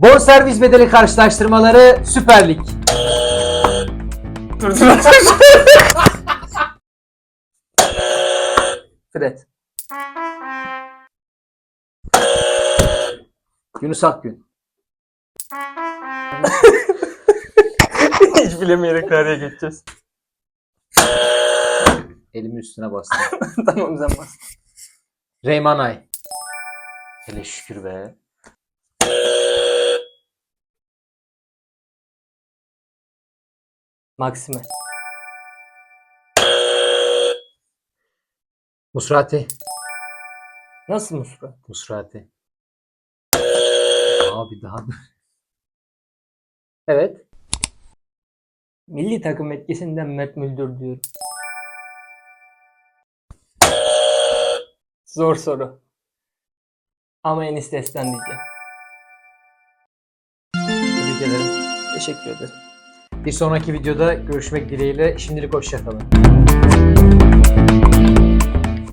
Bonservis bedeli karşılaştırmaları Süper Lig. Fred. Yunus Akgün. Hiç bilemeyerek nereye geçeceğiz. Elimin üstüne bastım. tamam sen bas. Reyman Ay. Hele şükür be. Maxime. Musrati. Nasıl Musra? Musrati. Abi daha Evet. Milli takım etkisinden Mert Müldür diyorum. Zor soru. Ama Enis Destan diyeceğim. tebrik ederim. Teşekkür ederim. Bir sonraki videoda görüşmek dileğiyle. Şimdilik hoşçakalın.